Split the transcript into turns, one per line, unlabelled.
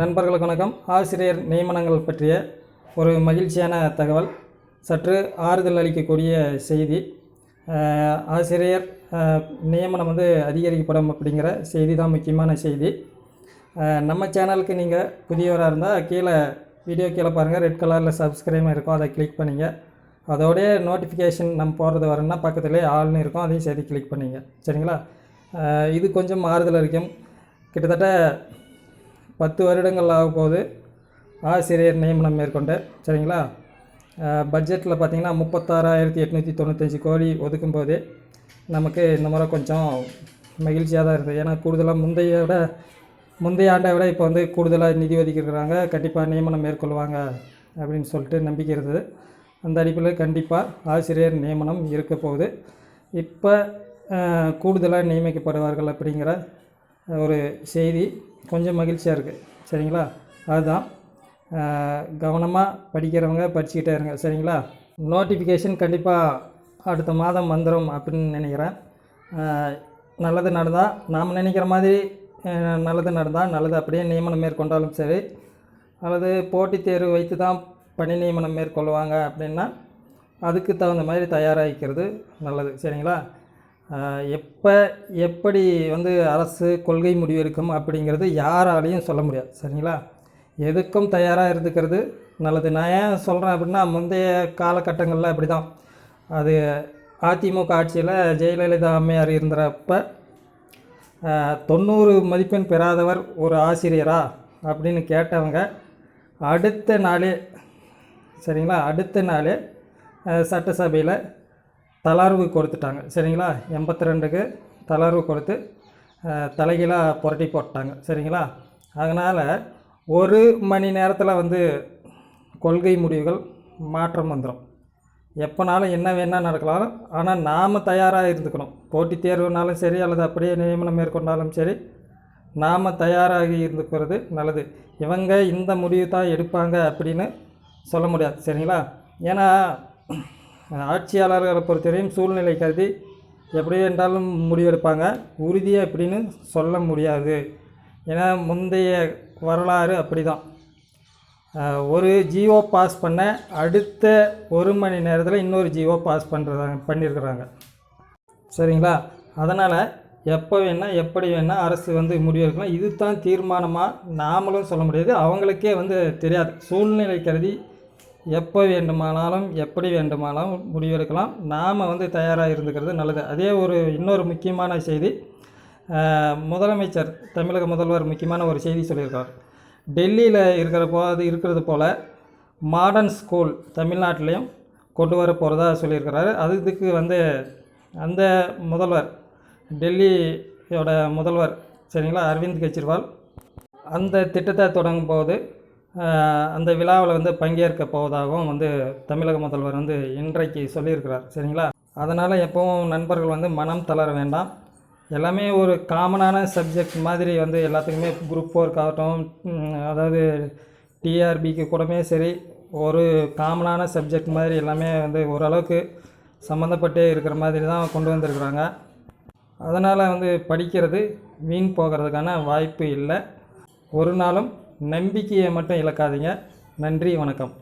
நண்பர்களுக்கு வணக்கம். ஆசிரியர் நியமனங்கள் பற்றிய ஒரு மகிழ்ச்சியான தகவல். சற்று ஆறுதல் அளிக்கக்கூடிய செய்தி. ஆசிரியர் நியமனம் வந்து அதிகரிக்கப்படும் அப்படிங்கிற செய்தி தான் முக்கியமான செய்தி. நம்ம சேனலுக்கு நீங்கள் புதியவராக இருந்தால் கீழே வீடியோ கீழே பாருங்கள் ரெட் கலரில் சப்ஸ்கிரைப் இருக்கும். அதை கிளிக் பண்ணிங்க. அதோடைய நோட்டிஃபிகேஷன் நம்ம போகிறது வரணும்னா பக்கத்துலேயே ஆள்னு இருக்கும். அதையும் சேர்த்து கிளிக் பண்ணிங்க. சரிங்களா? இது கொஞ்சம் ஆறுதல் அளிக்கும். கிட்டத்தட்ட பத்து வருடங்கள் ஆக போகுது ஆசிரியர் நியமனம் மேற்கொண்டு சரிங்களா? பட்ஜெட்டில் பார்த்திங்கன்னா முப்பத்தாறாயிரத்தி எட்நூற்றி தொண்ணூத்தஞ்சு கோடி ஒதுக்கும் போது நமக்கு இந்த முறை கொஞ்சம் மகிழ்ச்சியாக தான் இருக்குது. ஏன்னா கூடுதலாக முந்தைய விட முந்தைய ஆண்டை விட இப்போ வந்து கூடுதலாக நிதி ஒதுக்கியிருக்கிறாங்க. கண்டிப்பாக நியமனம் மேற்கொள்வாங்க அப்படின்னு சொல்லிட்டு நம்பிக்கை இருந்தது அந்த அடிப்பில் கண்டிப்பாக ஆசிரியர் நியமனம் இருக்க போகுது இப்போ கூடுதலாக நியமிக்கப்படுவார்கள் அப்படிங்கிற ஒரு செய்தி கொஞ்சம் மகிழ்ச்சியாக இருக்குது சரிங்களா? அதுதான். கவனமாக படிக்கிறவங்க படிச்சுக்கிட்டே இருங்க. சரிங்களா? நோட்டிஃபிகேஷன் கண்டிப்பாக அடுத்த மாதம் வந்துடும் அப்படின்னு நினைக்கிறேன். நல்லது நடந்தால் நாம் நினைக்கிற மாதிரி நல்லது நடந்தால் நல்லது அப்படியே நியமனம் மேற்கொண்டாலும் சரி. அல்லது போட்டித் தேர்வு வைத்து தான் பணி நியமனம் மேற்கொள்வாங்க அப்படின்னா அதுக்கு தகுந்த மாதிரி தயாராகிக்கிறது நல்லது. சரிங்களா? எப்போ எப்படி வந்து அரசு கொள்கை முடிவெடுக்கும் அப்படிங்கிறது யாராலையும் சொல்ல முடியாது சரிங்களா? எதுக்கும் தயாராக இருந்துக்கிறது நல்லது. நான் ஏன் சொல்கிறேன் அப்படின்னா முந்தைய காலகட்டங்களில் அப்படி தான் அது அதிமுக ஆட்சியில் ஜெயலலிதா அம்மையார் இருந்தப்ப தொண்ணூறு மதிப்பெண் பெறாதவர் ஒரு ஆசிரியரா அப்படின்னு கேட்டவங்க அடுத்த நாளே சரிங்களா? அடுத்த நாளே சட்டசபையில் தளர்வு கொடுத்துட்டாங்க. சரிங்களா? எண்பத்தி ரெண்டுக்கு தளர்வு கொடுத்து தலைகீழாக புரட்டி போட்டாங்க. சரிங்களா? அதனால் ஒரு மணி நேரத்தில் வந்து கொள்கை முடிவுகள் மாற்றம் வந்துடும் எப்போனாலும் என்ன வேணால் நடக்கலாம் ஆனால் நாம் தயாராக இருந்துக்கணும். போட்டித் தேர்வுனாலும் சரி அல்லது அப்படியே நியமனம் மேற்கொண்டாலும் சரி நாம் தயாராகி இருந்துக்கிறது நல்லது. இவங்க இந்த முடிவு தான் எடுப்பாங்க அப்படின்னு சொல்ல முடியாது. சரிங்களா? ஏன்னா ஆட்சியாளர்களை பொறுத்தவரையும் சூழ்நிலை கருதி எப்படி என்றாலும் முடிவெடுப்பாங்க. உறுதியாக எப்படின்னு சொல்ல முடியாது. ஏன்னா முந்தைய வரலாறு அப்படி தான் ஒரு ஜியோ பாஸ் பண்ண அடுத்த ஒரு மணி நேரத்தில் இன்னொரு ஜியோ பாஸ் பண்ணுறாங்க பண்ணியிருக்கிறாங்க சரிங்களா? அதனால் எப்போ வேணால் எப்படி வேணால் அரசு வந்து முடிவெடுக்கலாம். இது தான் தீர்மானமாக நாமளும் சொல்ல முடியாது. அவங்களுக்கே வந்து தெரியாது. சூழ்நிலை கருதி எப்போ வேண்டுமானாலும் எப்படி வேண்டுமானாலும் முடிவெடுக்கலாம். நாம் வந்து தயாராக இருந்துக்கிறது நல்லது. அதே ஒரு இன்னொரு முக்கியமான செய்தி முதலமைச்சர் தமிழக முதல்வர் முக்கியமான ஒரு செய்தி சொல்லியிருக்கார். டெல்லியில் இருக்கிற போது இருக்கிறது போல் மாடர்ன் ஸ்கூல் தமிழ்நாட்டிலையும் கொண்டு வர போகிறதா சொல்லியிருக்கிறாரு. அது இதுக்கு வந்து அந்த முதல்வர் டெல்லியோட முதல்வர் சரிங்களா அரவிந்த் கெஜ்ரிவால் அந்த திட்டத்தை தொடங்கும் போது அந்த விழாவில் வந்து பங்கேற்க போவதாகவும் வந்து தமிழக முதல்வர் வந்து இன்றைக்கு சொல்லியிருக்கிறார். சரிங்களா? அதனால் எப்பவும் நண்பர்கள் வந்து மனம் தளர வேண்டாம். எல்லாமே ஒரு காமனான சப்ஜெக்ட் மாதிரி வந்து எல்லாத்துக்குமே குரூப் ஒர்க் ஆகட்டும் அதாவது டிஆர்பிக்கு கூடமே சரி ஒரு காமனான சப்ஜெக்ட் மாதிரி எல்லாமே வந்து ஓரளவுக்கு சம்மந்தப்பட்டே இருக்கிற மாதிரி தான் கொண்டு வந்திருக்கிறாங்க. அதனால் வந்து படிக்கிறது வீண் போகிறதுக்கான வாய்ப்பு இல்லை. ஒரு நாளும் நம்பிக்கையை மட்டும் இழக்காதீங்க. நன்றி வணக்கம்.